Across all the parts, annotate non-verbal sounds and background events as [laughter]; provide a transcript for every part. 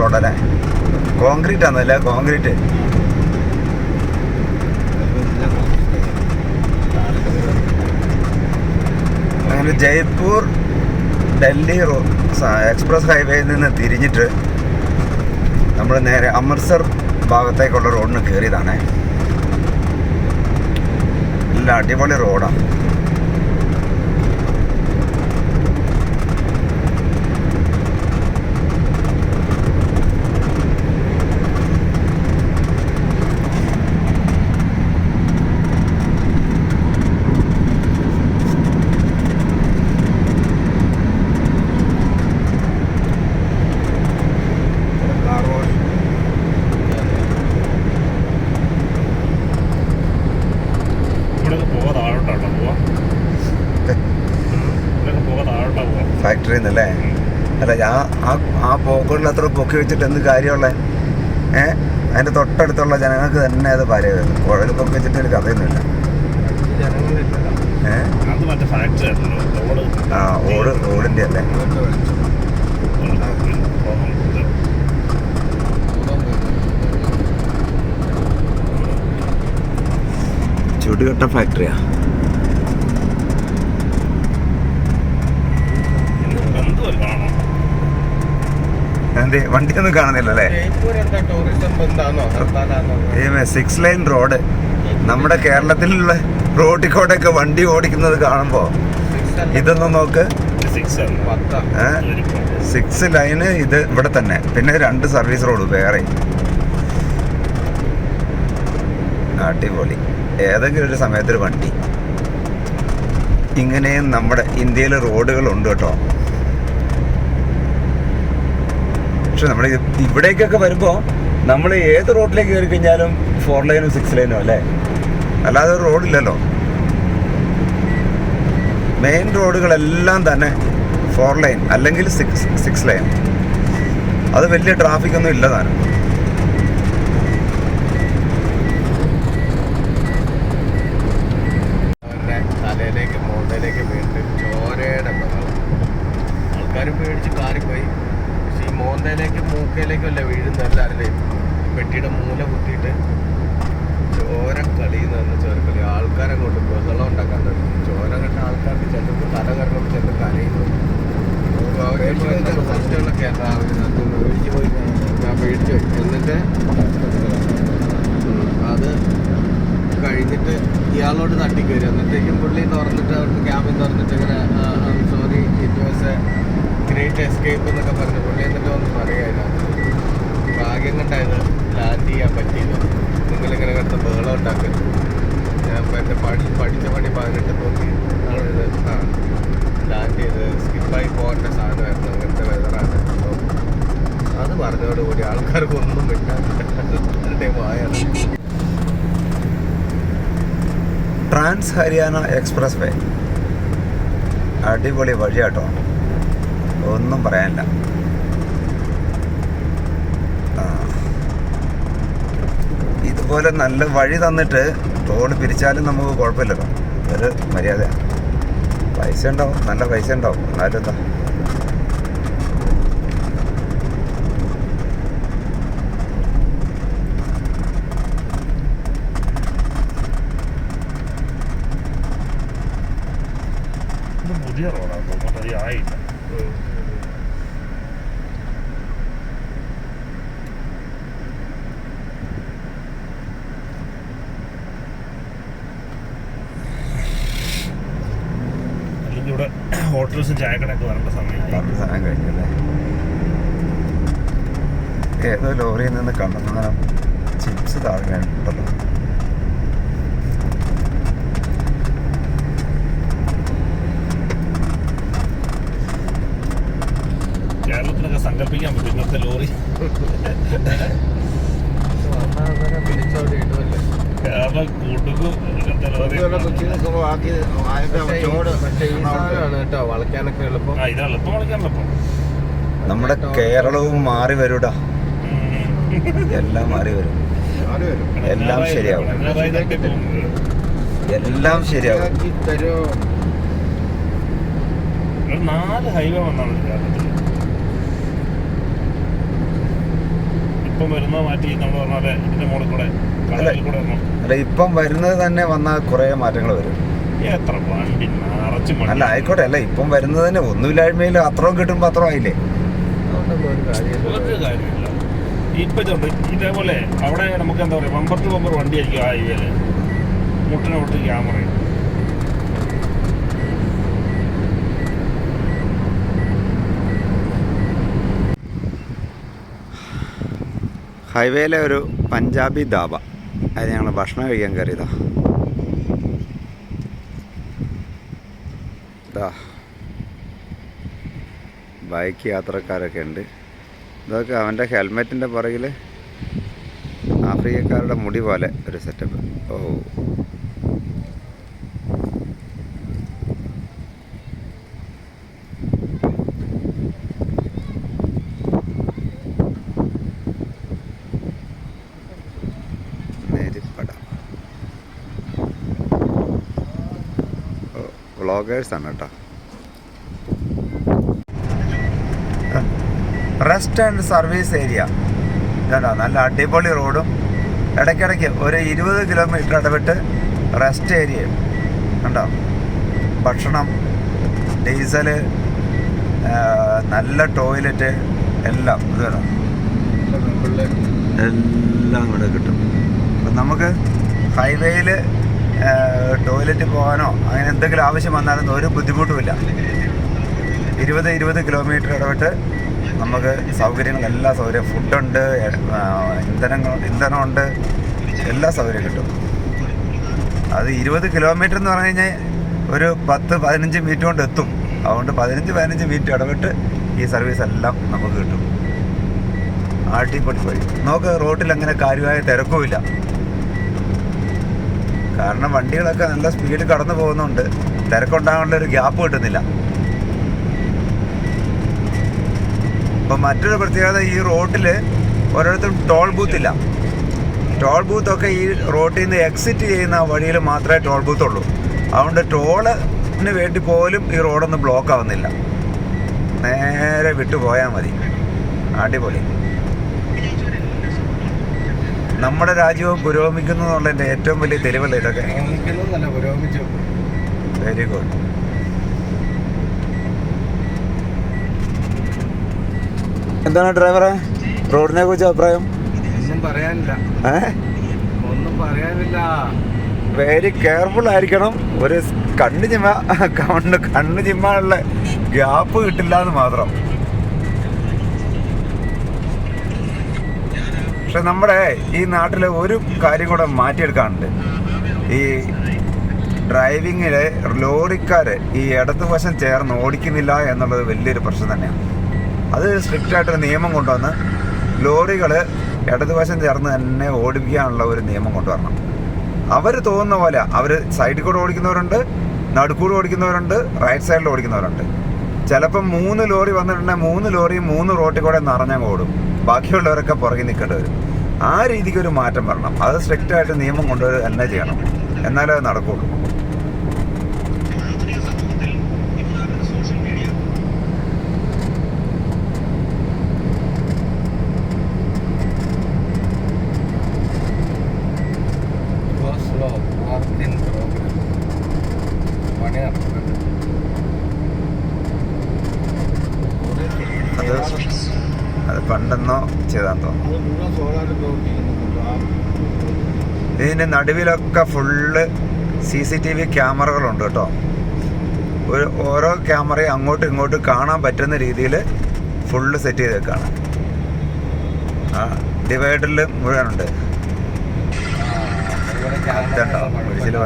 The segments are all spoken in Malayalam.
റോഡല്ലേ? കോൺക്രീറ്റ് ആണല്ലേ? കോൺക്രീറ്റ്. അങ്ങനെ ജയ്പൂർ ഡൽഹി എക്സ്പ്രസ് ഹൈവേയിൽ നിന്ന് തിരിഞ്ഞിട്ട് നമ്മൾ നേരെ അമൃത്സർ ഭാഗത്തേക്കുള്ള റോഡിന് കയറിയതാണേ. നല്ല അടിപൊളി റോഡാണ് ഇവിടെയൊക്കെ പോവാ താഴോട്ടാട്ടോ പോവാ ഇവിടെയൊക്കെ പോവാ താഴോട്ടാ പോവാ ഫാക്ടറിയിൽ നിന്നല്ലേ അല്ല ഞാൻ ആ ആ പോക്കുകളിൽ അത്ര പൊക്കി വെച്ചിട്ട് എന്ത് കാര്യമുള്ള? ഏ? അതിന്റെ തൊട്ടടുത്തുള്ള ജനങ്ങൾക്ക് തന്നെ അത് പരമായിരുന്നു കുഴൽ പൊക്കി വെച്ചിട്ട് ഒരു കഥയൊന്നുമില്ല. ആ ഓട് ഓടിന്റെ അല്ലേ? ചുടുകട്ട ഫാക്ടറിയാ ബന്ധുവല്ല കാണോ എന്ത് വണ്ടിയൊന്നും കാണുന്നില്ലല്ലേ? സിക്സ് ലൈൻ റോഡ് നമ്മുടെ കേരളത്തിലുള്ള റോഡിൽ കൂടെ ഒക്കെ വണ്ടി ഓടിക്കുന്നത് കാണുമ്പോൾ ഇതൊന്നും നോക്ക്. സിക്സ് ലൈന് ഇത് ഇവിടെ തന്നെ. പിന്നെ രണ്ട് സർവീസ് റോഡ് വേറെ. അടിപൊളി. ഏതെങ്കിലും ഒരു സമയത്തൊരു വണ്ടി. ഇങ്ങനെയും നമ്മുടെ ഇന്ത്യയിലെ റോഡുകൾ ഉണ്ട് കേട്ടോ. പക്ഷെ നമ്മൾ ഇവിടേക്കൊക്കെ വരുമ്പോൾ നമ്മൾ ഏത് റോഡിലേക്ക് കയറി കഴിഞ്ഞാലും ഫോർ ലൈനും സിക്സ് ലൈനും അല്ലേ? അല്ലാതെ ഒരു റോഡില്ലല്ലോ മെയിൻ റോഡുകളെല്ലാം തന്നെ ഫോർ ലൈൻ അല്ലെങ്കിൽ സിക്സ് സിക്സ് ലൈൻ അത് വലിയ ട്രാഫിക് ഒന്നും ഇല്ല ഹരിയാന എക്സ്പ്രസ് വേ. അടിപൊളി വഴി കേട്ടോ ഒന്നും പറയാനില്ല. ഇതുപോലെ നല്ല വഴി തന്നിട്ട് റോഡ് പിരിച്ചാലും നമുക്ക് കുഴപ്പമില്ലല്ലോ. ഒരു മര്യാദ പൈസ ഉണ്ടാവും. നല്ല പൈസ ഉണ്ടാവും. എന്നാലും എന്താ ഇത് പുതിയ റോഡാണ് തോന്നുന്നു അധികം ആയില്ല അല്ലെങ്കിൽ ഇവിടെ ഹോട്ടൽസും ചായക്കടയൊക്കെ വരേണ്ട സമയമായി ബാക്കി സമയം കഴിഞ്ഞല്ലേ ഏതോ ലോറിയിൽ നിന്ന് കണ്ടെന്ന ചിപ്സ് താഴെ ഉണ്ടല്ലോ കേരളത്തിലൊക്കെ സങ്കല്പിക്കാൻ പറ്റും ഇന്നത്തെ ലോറി. കേരളം കൊടുക്കും ഇങ്ങനത്തെ ലോറി. കേട്ടോ വളയ്ക്കാനൊക്കെ എളുപ്പം ആ എളുപ്പം എളുപ്പം നമ്മുടെ കേരളവും മാറി വരൂടാ. എല്ലാം മാറി വരും. എല്ലാം ശരിയാവും. എല്ലാം ശരിയാവും. നാല് ഹൈവേ വന്നാണ് കേരളത്തിൽ. ഇപ്പം വരുന്നത് മാറ്റി നമ്മൾ പറഞ്ഞ പോലെ ഇതിന്റെ മുകളിൽ കൂടെ കടലിൽ കൂടെ ഒന്നും അല്ല ഇപ്പം വരുന്നത് തന്നെ വന്നാൽ കുറേ മാറ്റങ്ങൾ വരും. എത്ര വണ്ടി നിറച്ച് വണ്ടി. അല്ല ആയിക്കോട്ടെ അല്ല ഇപ്പം വരുന്നത് തന്നെ ഒന്നുമില്ലായ്മയിൽ അത്രയും കിട്ടുമ്പോൾ അത്രയും ആയില്ലേ? അതുകൊണ്ടൊന്നും ഒരു കാര്യമില്ല. ഒരു കാര്യമില്ല. ഇപ്പൊ ഇതേപോലെ അവിടെ നമുക്ക് എന്താ പറയാ ബമ്പർ ടു ബമ്പർ വണ്ടിയായിരിക്കും ആ ഹൈവേൽ മുട്ടിനോട്ട് ക്യാമറ ഹൈവേയിലെ ഒരു പഞ്ചാബി ധാബ. അത് ഞങ്ങൾ ഭക്ഷണം കഴിക്കാൻ കയറിയതാ. ബൈക്ക് യാത്രക്കാരൊക്കെ ഉണ്ട്. ഇതൊക്കെ അവന്റെ ഹെൽമെറ്റിന്റെ പുറകിൽ ആഫ്രിക്കക്കാരുടെ മുടി പോലെ ഒരു സെറ്റപ്പ്. ഓ. വ്ളോഗേഴ്സാണ് കേട്ടോ. റെസ്റ്റ് ആൻഡ് സർവീസ് ഏരിയ കേട്ടോ നല്ല അടിപൊളി റോഡും ഇടയ്ക്കിടയ്ക്ക് ഒരു ഇരുപത് കിലോമീറ്റർ ഇടവിട്ട് റെസ്റ്റ് ഏരിയ കണ്ടോ? ഭക്ഷണം ഡീസൽ നല്ല ടോയ്ലറ്റ് എല്ലാം ഇത് വേണം എല്ലാം ഇവിടെ കിട്ടും. അപ്പം നമുക്ക് ഹൈവേയിൽ ടോയ്ലറ്റ് പോകാനോ അങ്ങനെ എന്തെങ്കിലും ആവശ്യം വന്നാലൊന്നും ഒരു ബുദ്ധിമുട്ടുമില്ല ഇരുപത് ഇരുപത് കിലോമീറ്റർ ഇടവിട്ട് നമുക്ക് സൗകര്യങ്ങൾ എല്ലാ സൗകര്യം ഫുഡുണ്ട് ഇന്ധനങ്ങൾ ഇന്ധനമുണ്ട് എല്ലാ സൗകര്യം കിട്ടും. അത് ഇരുപത് കിലോമീറ്റർ എന്ന് പറഞ്ഞു കഴിഞ്ഞാൽ ഒരു പത്ത് പതിനഞ്ച് മിനിറ്റ് കൊണ്ട് എത്തും. അതുകൊണ്ട് പതിനഞ്ച് പതിനഞ്ച് മീറ്റർ ഇടവിട്ട് ഈ സർവീസ് എല്ലാം നമുക്ക് കിട്ടും. ആട്ടിപ്പൊട്ടി വഴി. നമുക്ക് റോട്ടിൽ അങ്ങനെ കാര്യമായ തിരക്കുമില്ല. കാരണം വണ്ടികളൊക്കെ നല്ല സ്പീഡ് കടന്നു പോകുന്നുണ്ട്. തിരക്കുണ്ടാകാനുള്ള ഒരു ഗ്യാപ്പ് കിട്ടുന്നില്ല. ഇപ്പം മറ്റൊരു പ്രത്യേകത ഈ റോട്ടിൽ ഓരോരുത്തരും ടോൾ ബൂത്ത് ഇല്ല. ടോൾ ബൂത്തൊക്കെ ഈ റോട്ടിൽ നിന്ന് എക്സിറ്റ് ചെയ്യുന്ന വഴിയിൽ മാത്രമേ ടോൾ ബൂത്ത് ഉള്ളൂ. അതുകൊണ്ട് ടോളിന് വേണ്ടി പോലും ഈ റോഡൊന്നും ബ്ലോക്ക് ആവുന്നില്ല. നേരെ വിട്ടു പോയാൽ മതി. അടിപൊളി. നമ്മുടെ രാജ്യവും പുരോഗമിക്കുന്നു എന്നുള്ളതിന്റെ ഏറ്റവും വലിയ തെളിവല്ലേ ഇതൊക്കെ? വെരി ഗുഡ് എന്താണ് ഡ്രൈവറെ? റോഡിനെ കുറിച്ച് അഭിപ്രായം? ഒന്നും പറയാനില്ല. ഒന്നും പറയാനില്ല. വെരി കെയർഫുൾ ആയിരിക്കണം. ഒരു കണ്ണ് ചിമ്മ കണ്ണ് കണ്ണ് ചിമ്മാനുള്ള ഗ്യാപ്പ് കിട്ടില്ല എന്ന് മാത്രം. പക്ഷെ നമ്മുടെ ഈ നാട്ടിലെ ഒരു കാര്യം കൂടെ മാറ്റിയെടുക്കാനുണ്ട്. ഈ ഡ്രൈവിങ്ങിൽ ലോറിക്കാർ ഈ ഇടതുവശം ചേർന്ന് ഓടിക്കുന്നില്ല എന്നുള്ളത് വലിയൊരു പ്രശ്നം തന്നെയാണ്. അത് സ്ട്രിക്റ്റ് ആയിട്ടൊരു നിയമം കൊണ്ടുവന്ന് ലോറികൾ ഇടതുവശം ചേർന്ന് തന്നെ ഓടിപ്പിക്കാനുള്ള ഒരു നിയമം കൊണ്ടുവരണം. അവർ തോന്നുന്ന പോലെ അവർ സൈഡിൽ കൂടെ ഓടിക്കുന്നവരുണ്ട് നടുക്കൂടെ ഓടിക്കുന്നവരുണ്ട് റൈറ്റ് സൈഡിൽ ഓടിക്കുന്നവരുണ്ട്. ചിലപ്പം മൂന്ന് ലോറി വന്നിട്ടുണ്ടെങ്കിൽ മൂന്ന് ലോറിയും മൂന്ന് റോട്ടിൽ കൂടെ നിറഞ്ഞങ്ങ് ഓടും. ബാക്കിയുള്ളവരൊക്കെ പുറകിൽ നിൽക്കേണ്ടി വരും. ആ രീതിക്ക് ഒരു മാറ്റം വരണം. അത് സ്ട്രിക്റ്റ് ആയിട്ട് നിയമം കൊണ്ടുവരിക തന്നെ ചെയ്യണം. എന്നാലേ അത് നടക്കുള്ളൂ. അത് അത് പണ്ടെന്നോ ചെയ്താന്ന് തോന്നുന്നു. ഇതിന്റെ നടുവിലൊക്കെ full C C T V ക്യാമറകളുണ്ട് കേട്ടോ. ഒരു ഓരോ ക്യാമറയും അങ്ങോട്ടും ഇങ്ങോട്ടും കാണാൻ പറ്റുന്ന രീതിയിൽ ഫുള്ള് സെറ്റ് ചെയ്തേക്കാണ്. ആ ഡിവൈഡറിൽ മുഴുവനുണ്ട്. ഇതുണ്ടോ? ഒഴിച്ചിൽ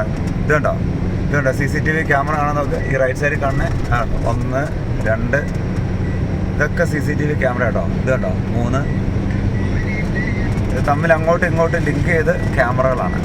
ഇതുണ്ടോ? ഇതുണ്ടോ? C C T V camera കാണാൻ നോക്ക്. ഈ റൈറ്റ് സൈഡിൽ കാണുന്ന? ആ ഒന്ന് രണ്ട് ഇതൊക്കെ C C T V camera കേട്ടോ ഇത് കേട്ടോ മൂന്ന്. ഇത് തമ്മിൽ അങ്ങോട്ടും ഇങ്ങോട്ടും ലിങ്ക് ചെയ്ത് ക്യാമറകളാണ്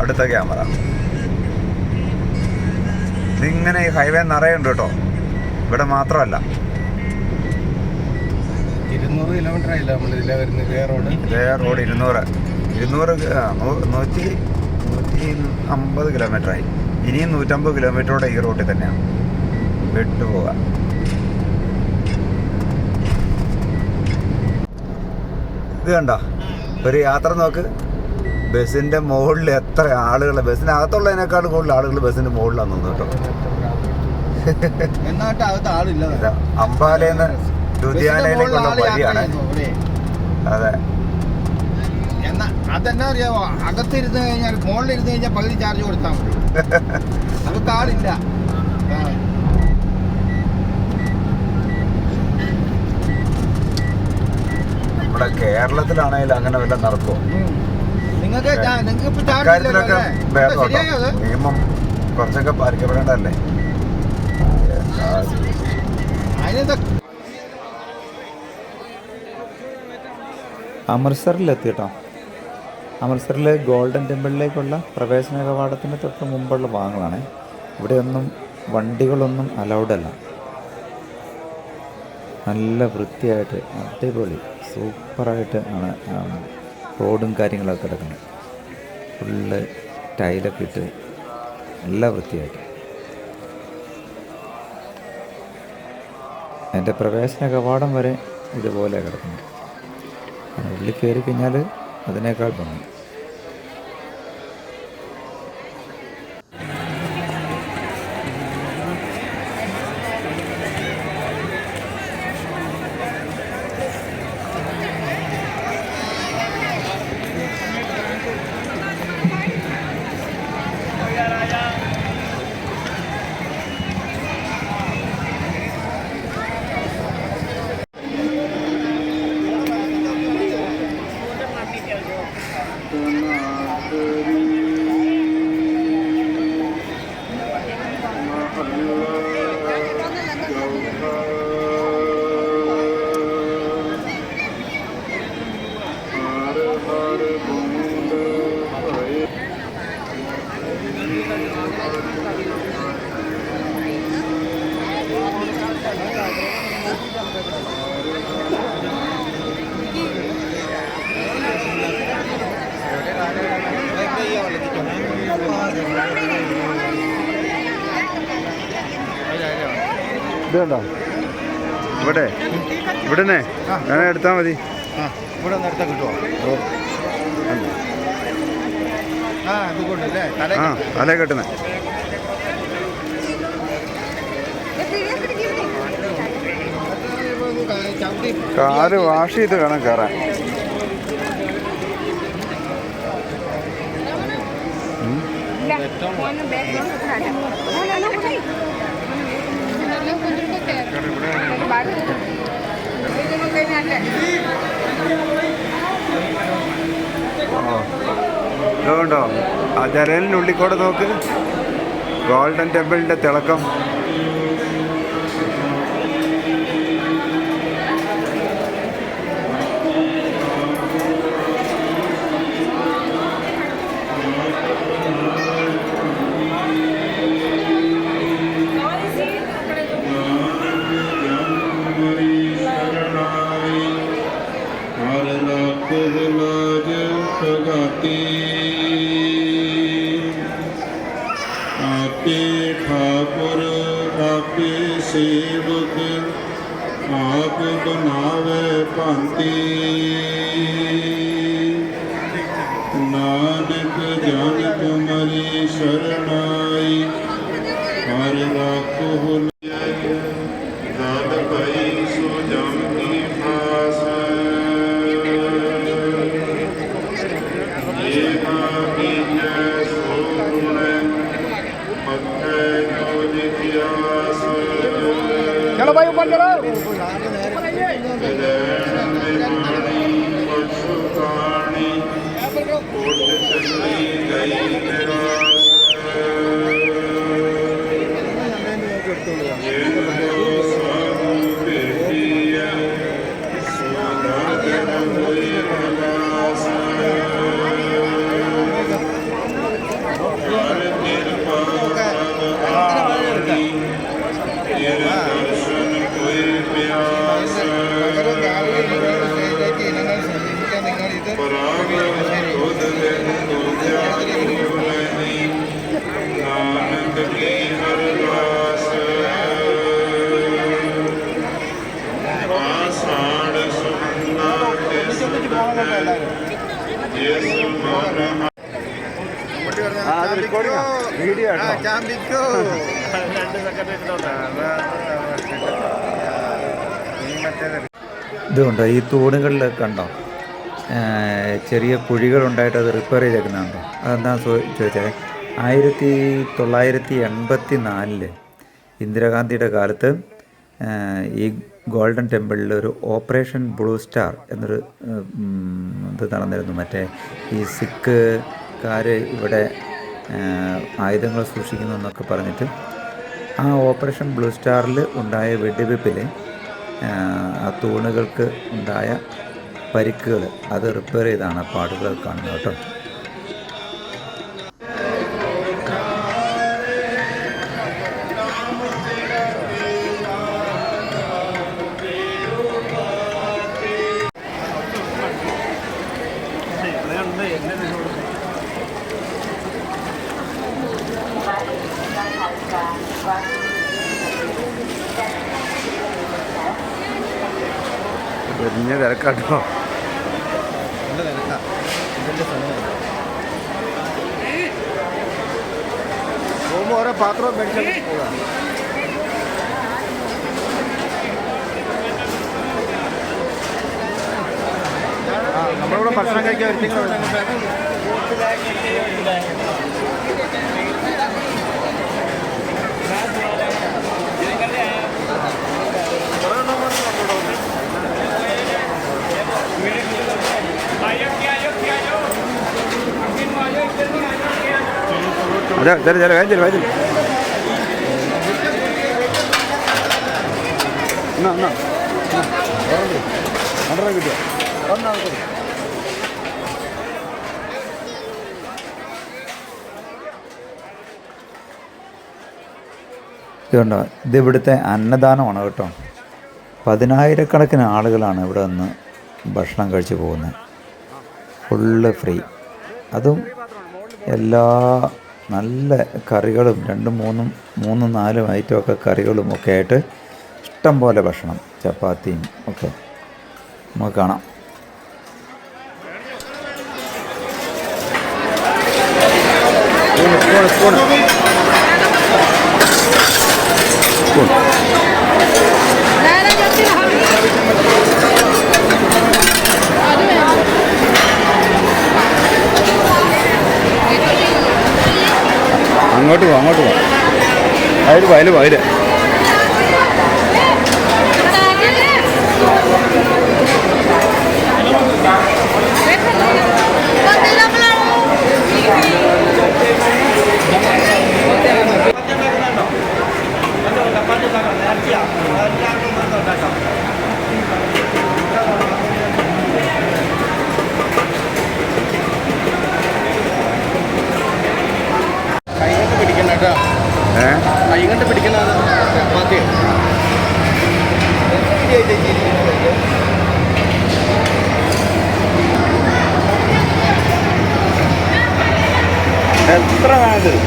അടുത്ത ക്യാമറ ഇതിങ്ങനെ ഈ ഹൈവേ നിറയുണ്ട് കേട്ടോ. ഇവിടെ മാത്രമല്ല. ഇരുന്നൂറ് കിലോമീറ്റർ ആയില്ല നമ്മൾ ഇതിലെ വരുന്നത്? ഇതേ റോഡ് ഇതേ റോഡ് ഇരുന്നൂറ്. ഇരുന്നൂറ് നൂറ്റി നൂറ്റി അമ്പത് കിലോമീറ്റർ ആയി. ഇനിയും നൂറ്റമ്പത് കിലോമീറ്ററോടെ ഈ റോട്ടിൽ തന്നെയാണ്. വിട്ടുപോവുക ഇത് കണ്ടോ? ഒരു യാത്ര നോക്ക്. ബസ്സിന്റെ മുകളിൽ എത്ര ആളുകൾ ബസ്സിനകത്തുള്ളതിനേക്കാൾ കൂടുതൽ ആളുകൾ ബസ്സിന്റെ മുകളിലാണ് നിന്ന് കേട്ടോ അംബാലയിൽ ലുധിയാനയിലേക്കുള്ള വഴിയാണ്. അതെ. അതെന്നാ അറിയാമോ അകത്തിരുന്ന് കഴിഞ്ഞാൽ മുകളിലിരുന്ന് കഴിഞ്ഞാൽ പകുതി ചാർജ് കൊടുത്താൽ മതി. അകത്ത് ആളില്ല. നമ്മുടെ കേരളത്തിലാണെങ്കിൽ അങ്ങനെ വല്ല നടക്കുമോ കാര്യത്തിലൊക്കെ അല്ലേ? ഭേദം ശരിയായോ അത്? കേട്ടോ. നിയമം കുറച്ചൊക്കെ പാലിക്കപ്പെടേണ്ടതല്ലേ? അമൃത്സറിലെത്തി കേട്ടോ അമൃത്സറിലെ ഗോൾഡൻ ടെമ്പിളിലേക്കുള്ള പ്രവേശന കവാടത്തിന് തൊട്ട് മുമ്പുള്ള ഭാഗങ്ങളാണ്. ഇവിടെയൊന്നും വണ്ടികളൊന്നും അലൗഡല്ല. അല്ല നല്ല വൃത്തിയായിട്ട് അടിപൊളി സൂപ്പറായിട്ട് ആണ് റോഡും കാര്യങ്ങളൊക്കെ കിടക്കുന്നത് ഫുള്ള് ടൈലൊക്കെ ഇട്ട് നല്ല വൃത്തിയാക്കി. എന്റെ പ്രവേശന കവാടം വരെ ഇതുപോലെ കിടക്കുന്നു ഉള്ളിൽ കയറി കഴിഞ്ഞാൽ അതിനേക്കാൾ ഭംഗി. ഇത് കണ്ടോ ഇവിടെ? ഇവിടുന്നേ? ഞാൻ എടുത്താൽ മതി. ആ ഇവിടെ ഒന്ന് എടുത്താൽ കിട്ടുമോ ആ തല കെട്ടുന്ന. കാൽ വാഷ് ചെയ്ത് വേണം കയറാൻ. ഇതുകൊണ്ടോ ആ ജനലിനുള്ളിൽ കൂടെ നോക്ക്. ഗോൾഡൻ ടെമ്പിളിന്റെ തിളക്കം. ਸੇਵਕ ਆਪ ਬਣਾਵੇ ਭਾਂਤੀ। ਨਾਨਕ ਜਨ ਤੁਮਰੀ ਸ਼ਰਣਾਈ ਹਰ ਰੱਖੋ ഇതുണ്ട് ഈ തൂണുകളിൽ കണ്ടോ? ചെറിയ കുഴികളുണ്ടായിട്ട് അത് റിപ്പയർ ചെയ്തേക്കുന്നുണ്ടോ അതെന്താ ചോദിച്ചത് ആയിരത്തി തൊള്ളായിരത്തി എൺപത്തി നാലിൽ ഇന്ദിരാഗാന്ധിയുടെ കാലത്ത് ഈ ഗോൾഡൻ ടെമ്പിളിൽ ഒരു ഓപ്പറേഷൻ ബ്ലൂ സ്റ്റാർ എന്നൊരു ഇത് നടന്നിരുന്നു. മറ്റേ ഈ സിഖുകാർ ഇവിടെ ആയുധങ്ങൾ സൂക്ഷിക്കുന്നു എന്നൊക്കെ പറഞ്ഞിട്ട് ആ ഓപ്പറേഷൻ ബ്ലൂ സ്റ്റാറിൽ ഉണ്ടായ വെടിവെപ്പിൽ ആ തൂണുകൾക്ക് ഉണ്ടായ പരിക്കുകൾ അത് റിപ്പയർ ചെയ്താണ് പാടുകൾ കാണുന്നത് കേട്ടോ. പോകുമ്പോൾ ഓരോ പാത്രവും മേടിച്ചാൽ നമ്മളിവിടെ ഭക്ഷണം കഴിക്കാൻ ഒരുത്തിങ്ങളുണ്ട് അതെ ചെറു ചെറു വേഗം ചെറു വേഗം എന്നാ എന്നാ രണ്ടെണ്ണം കിട്ടിയോ? ഇതുണ്ടോ ഇത് ഇവിടുത്തെ അന്നദാനമാണ് കേട്ടോ. പതിനായിരക്കണക്കിന് ആളുകളാണ് ഇവിടെ നിന്ന് ഭക്ഷണം കഴിച്ച് പോകുന്നത്. Full free. അതും എല്ലാ നല്ല കറികളും രണ്ടും മൂന്നും മൂന്നും നാലും ഐറ്റമൊക്കെ കറികളും ഒക്കെ ആയിട്ട് ഇഷ്ടം പോലെ ഭക്ഷണം ചപ്പാത്തിയും ഒക്കെ നമുക്ക് കാണാം. സ്പൂൺ സ്പൂൺ അങ്ങോട്ട് പോകാം അങ്ങോട്ട് പോകാം അതിൽ പോയാലും അതിൽ എത്ര വേണ്ടത്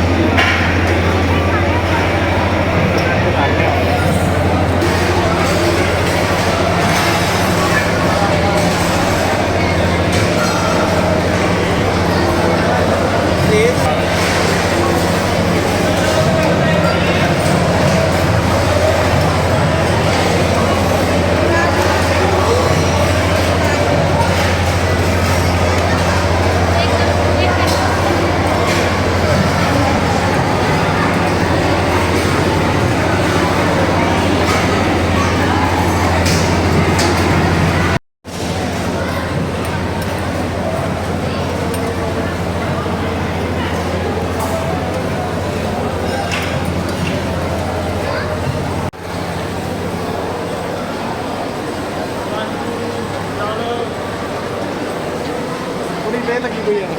Hallelujah.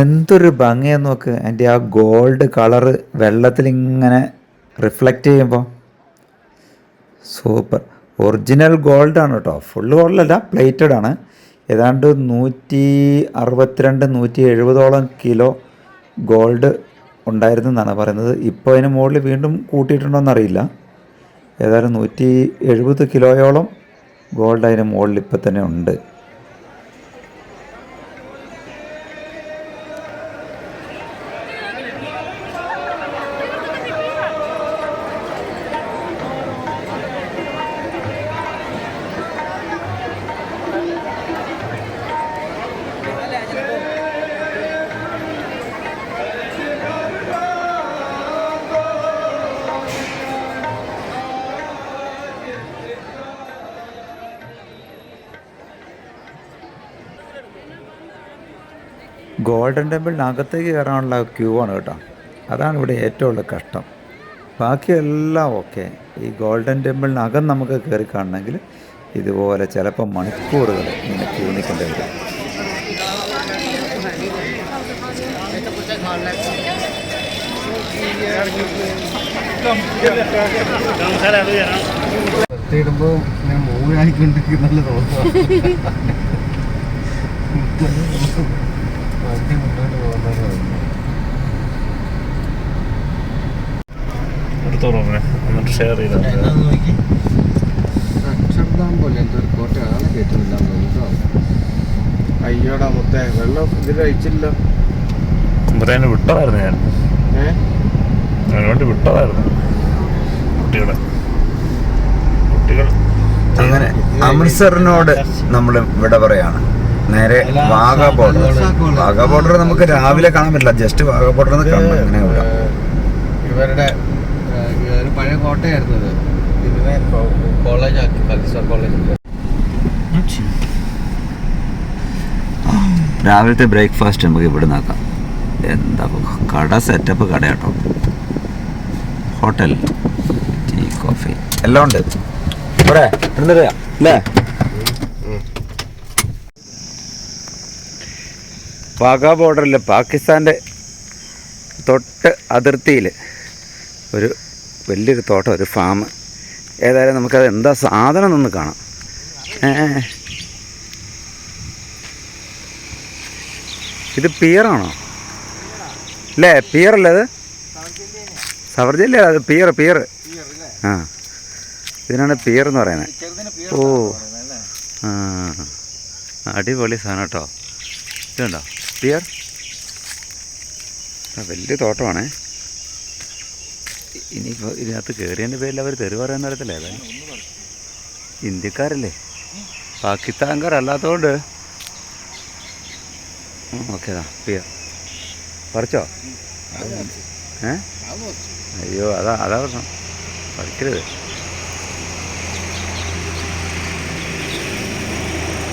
എന്തൊരു ഭംഗിയാന്ന് നോക്ക്. എന്റെ ആ ഗോൾഡ് കളറ് വെള്ളത്തിലിങ്ങനെ റിഫ്ലക്റ്റ് ചെയ്യുമ്പോൾ സൂപ്പർ ഒറിജിനൽ ഗോൾഡാണ് കേട്ടോ ഫുള്ള് ഗോൾഡല്ല പ്ലേറ്റഡ് ആണ്. ഏതാണ്ട് നൂറ്റി അറുപത്തിരണ്ട് നൂറ്റി എഴുപതോളം കിലോ ഗോൾഡ് ഉണ്ടായിരുന്നു എന്നാണ് പറയുന്നത്. ഇപ്പോൾ അതിന് മുകളിൽ വീണ്ടും കൂട്ടിയിട്ടുണ്ടോയെന്നറിയില്ല ഏതായാലും നൂറ്റി എഴുപത് കിലോയോളം ഗോൾഡ് അതിന് മുകളിൽ ഇപ്പം തന്നെ ഉണ്ട്. ഗോൾഡൻ ടെമ്പിളിനകത്തേക്ക് കയറാനുള്ള ക്യൂ ആണ് കേട്ടോ. അതാണ് ഇവിടെ ഏറ്റവും ഉള്ള കഷ്ടം. ബാക്കിയെല്ലാം ഓക്കെ ഈ ഗോൾഡൻ ടെമ്പിളിനകം നമുക്ക് കയറി കാണണമെങ്കിൽ ഇതുപോലെ ചിലപ്പോൾ മണിക്കൂറുകൾ ഇങ്ങനെ ക്യൂ നിൽക്കേണ്ടി വരും. ഇടുമ്പോ ഞാൻ മൂവ് ആയിക്കൊണ്ടിരിക്കുന്നല്ല തോന്നുന്നു. [laughs] എടുത്തോളൂ അമ്മേ. എന്നിട്ട് ഷെയർ ചെയ്താൽ അക്ഷർധാം പോലെ എന്തോ ഒരു കോട്ട ആളെ കയറ്റുന്നില്ല കേട്ടോ. അയ്യോടാ മുത്തേ വെള്ളം ഇതിൽ അയച്ചില്ല മുത്തേനെ വിട്ടതായിരുന്നു ഞാൻ. ഏഹ് അതിന് വേണ്ടി വിട്ടതായിരുന്നു. കുട്ടികളെ. കുട്ടികൾ. അങ്ങനെ അമൃത്സറിനോട് നമ്മൾ ഇവിടെ പറയാണ്. നേരെ വാഗ ബോർഡർ വാഗ ബോർഡർ നമുക്ക് രാവിലെ കാണാൻ പറ്റില്ല. ജസ്റ്റ് വാഗ ബോർഡർ അങ്ങനെ വിടാം. ഇവരുടെ ഒരു പഴയ കോട്ടയായിരുന്നു ഇത്. ഇതിനെ കോളേജ് ആക്കി കോളേജ് രാവിലത്തെ ബ്രേക്ക്ഫാസ്റ്റ് നമുക്ക് ഇവിടെ നിന്നാക്കാം എന്താ കട സെറ്റപ്പ് കട കേട്ടോ ഹോട്ടൽ ടീ കോഫി എല്ലാം ഉണ്ട്. ഇവിടെ വാഗാ ബോർഡറിൽ പാകിസ്ഥാന്റെ തൊട്ട് അതിർത്തിയിൽ ഒരു വലിയൊരു തോട്ടം ഒരു ഫാം. ഏതായാലും നമുക്കത് എന്താ സാധനം നിന്ന് കാണാം. ഇത് പിയറാണോ? അല്ലേ പിയറല്ലേ അത്? സവർജല്ലേ അത് പിയർ പിയർ. ആ. ഇതിനാണ് പിയർ എന്ന് പറയുന്നത്. ഓ. ആ അടിപൊളി സാധനം കേട്ടോ. ഇതുണ്ടോ? ആ, വലിയ തോട്ടമാണേ. ഇനിയിപ്പോൾ ഇതിനകത്ത് കയറിയതിന്റെ പേരിൽ അവർ തെറി പറയാൻ തരത്തില്ല അതെ. ഇന്ത്യക്കാരല്ലേ? പാകിസ്ഥാൻകാരല്ലാത്തതുകൊണ്ട് ഓക്കേതാ പിയർ പറിച്ചോ? ഏ? അയ്യോ അതാ അതാ പ്രശ്നം. പറിക്കരുത്.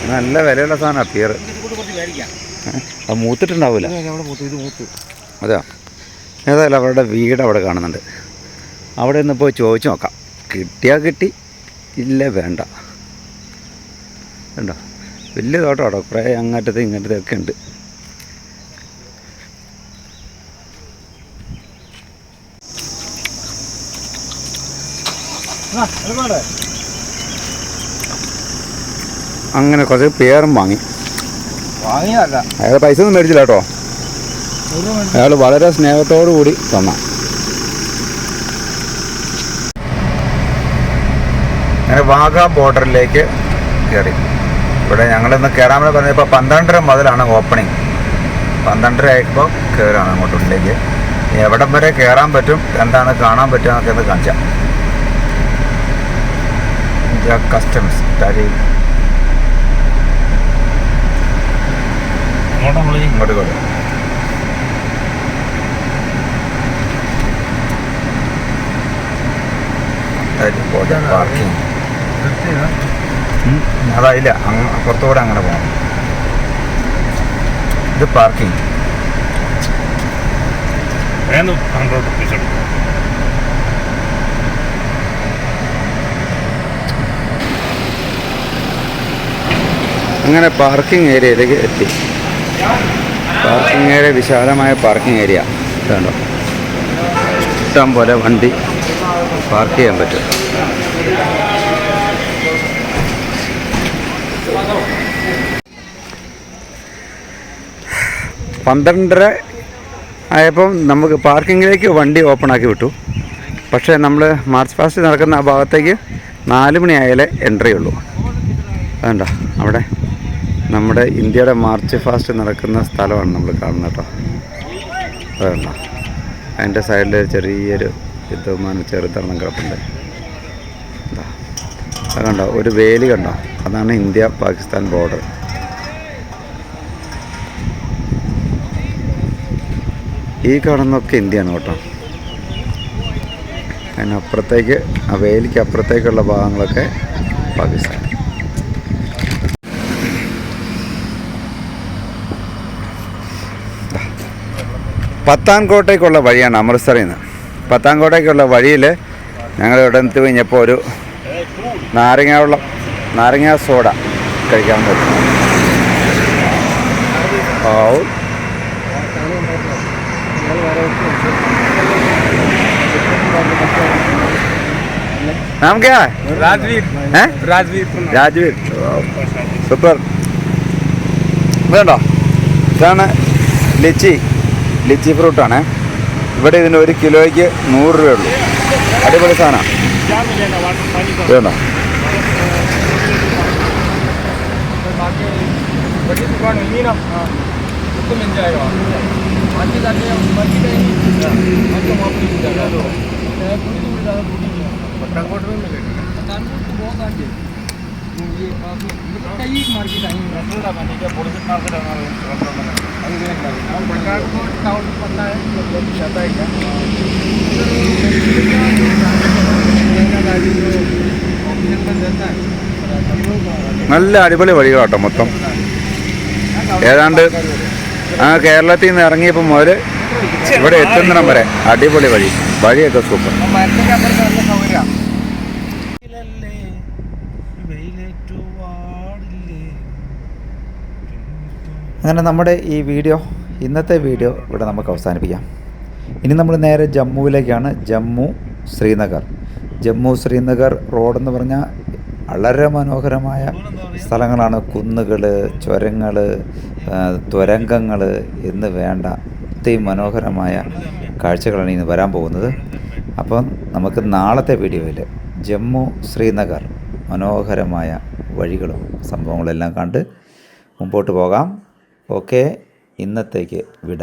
നല്ല വിലയുള്ള സാധനമാണ് പിയർ അത് മൂത്തിട്ടുണ്ടാവില്ല അതെയോ? ഏതായാലും അവരുടെ വീട് അവിടെ കാണുന്നുണ്ട്. അവിടെ നിന്ന് പോയി ചോദിച്ചു നോക്കാം. കിട്ടിയാൽ കിട്ടി ഇല്ല വേണ്ട. വേണ്ട വലിയ തോട്ടം അവിടെ കുറേ അങ്ങാറ്റത്തെ ഇങ്ങോട്ടത്തെ ഒക്കെ ഉണ്ട്. അങ്ങനെ കുറച്ച് പേരും വാങ്ങി. അയാൾ പൈസ ഒന്നും മേടിച്ചില്ല കേട്ടോ. അയാൾ വളരെ സ്നേഹത്തോടു കൂടി തന്ന. അങ്ങനെ വാഗ ബോർഡറിലേക്ക് കയറി ഇവിടെ ഞങ്ങളിന്ന് കയറാമെന്ന് പറഞ്ഞപ്പോൾ പന്ത്രണ്ടര മുതലാണ് ഓപ്പണിങ് പന്ത്രണ്ടര ആയപ്പോൾ കയറാണ് അങ്ങോട്ടുള്ളിലേക്ക്. എവിടം വരെ കയറാൻ പറ്റും എന്താണ് കാണാൻ പറ്റുക എന്നൊക്കെ ഒന്ന് കാണിച്ചാൽ കസ്റ്റംസ് ടാരി അങ്ങോട്ട് നമ്മൾ ഇങ്ങോട്ട് കൊണ്ട് പാർക്കിംഗ്. അതായില്ല. അങ്ങ് പുറത്തുകൂടെ അങ്ങനെ പോകണം. ഇത് പാർക്കിംഗ്. അങ്ങനെ പാർക്കിംഗ് ഏരിയയിലേക്ക് എത്തി. പാർക്കിംഗ് ഏരിയ വിശാലമായ പാർക്കിംഗ് ഏരിയ. വേണ്ടോ ഇഷ്ടം പോലെ വണ്ടി പാർക്ക് ചെയ്യാൻ പറ്റും. പന്ത്രണ്ടര ആയപ്പം നമുക്ക് പാർക്കിങ്ങിലേക്ക് വണ്ടി ഓപ്പൺ ആക്കി വിട്ടു. പക്ഷേ നമ്മൾ മാർച്ച് ഫാസ്റ്റ് നടക്കുന്ന ആ ഭാഗത്തേക്ക് നാല് മണിയായാലേ എൻട്രി ഉള്ളൂ. വേണ്ട അവിടെ നമ്മുടെ ഇന്ത്യയുടെ മാർച്ച് ഫാസ്റ്റ് നടക്കുന്ന സ്ഥലമാണ് നമ്മൾ കാണുന്നത് കേട്ടോ. അതുകൊണ്ടോ അതിന്റെ സൈഡിൽ ചെറിയൊരു യുദ്ധവിമാനം ചെറുതെണ്ണം കിടപ്പുണ്ട്. എന്താ അത് കണ്ടോ? ഒരു വേലി കണ്ടോ? അതാണ് ഇന്ത്യ പാകിസ്ഥാൻ ബോർഡർ. ഈ കാണുന്നൊക്കെ ഇന്ത്യയാണ് കേട്ടോ. അതിനപ്പുറത്തേക്ക് ആ വേലിക്ക് അപ്പുറത്തേക്കുള്ള ഭാഗങ്ങളൊക്കെ പാകിസ്ഥാൻ പത്താൻകോട്ടേക്കുള്ള വഴിയാണ് അമൃത്സറിൽ നിന്ന് പത്താൻകോട്ടേക്കുള്ള വഴിയിൽ ഞങ്ങൾ ഇവിടെ എത്തി കഴിഞ്ഞപ്പോൾ ഒരു നാരങ്ങ വെള്ളം നാരങ്ങ സോഡ കഴിക്കാൻ പറ്റും ഓ नाम क्या है രാജ്വീർ हैं രാജ്വീർ രാജ്വീർ സൂപ്പർ ഇതുണ്ടോ ഇതാണ് ലിച്ചി ലിച്ചി ഫ്രൂട്ടാണ് ഇവിടെ ഇതിന് ഒരു കിലോയ്ക്ക് നൂറ് രൂപയുള്ളൂ അടിപൊളി സാധനമാണ് क्या मिलेगा वाटर पानी का ഇതുണ്ടോ बड़ी दुकान हुई ना हाँ उसको मिल जाएगा बाकी जाके बाकी कहीं आपको वहाँ पर मिल जाएगा पूरी दूर ज़्यादा दूर नहीं है पठानकोट में मिलेगा पठानकोट तो बहुत आगे നല്ല അടിപൊളി വഴി കേട്ടോ മൊത്തം. ഏതാണ്ട് ആ കേരളത്തിൽ നിന്ന് ഇറങ്ങിയപ്പോൾ മുതൽ ഇവിടെ എത്തുന്നിടം വരെ അടിപൊളി വഴി. വഴിയൊക്കെ സൂപ്പർ. അങ്ങനെ നമ്മുടെ ഈ വീഡിയോ ഇന്നത്തെ വീഡിയോ ഇവിടെ നമുക്ക് അവസാനിപ്പിക്കാം. ഇനി നമ്മൾ നേരെ ജമ്മുവിലേക്കാണ്. ജമ്മു ശ്രീനഗർ. ജമ്മു ശ്രീനഗർ റോഡെന്ന് പറഞ്ഞാൽ വളരെ മനോഹരമായ സ്ഥലങ്ങളാണ്. കുന്നുകൾ ചുരങ്ങൾ തുരങ്കങ്ങൾ എന്ന് വേണ്ട അത്രയും മനോഹരമായ കാഴ്ചകളാണ് ഇന്ന് വരാൻ പോകുന്നത്. അപ്പം നമുക്ക് നാളത്തെ വീഡിയോയിൽ ജമ്മു ശ്രീനഗർ മനോഹരമായ വഴികളും സംഭവങ്ങളെല്ലാം കണ്ട് മുമ്പോട്ട് പോകാം. ഓക്കെ ഇന്നത്തേക്ക് വിട.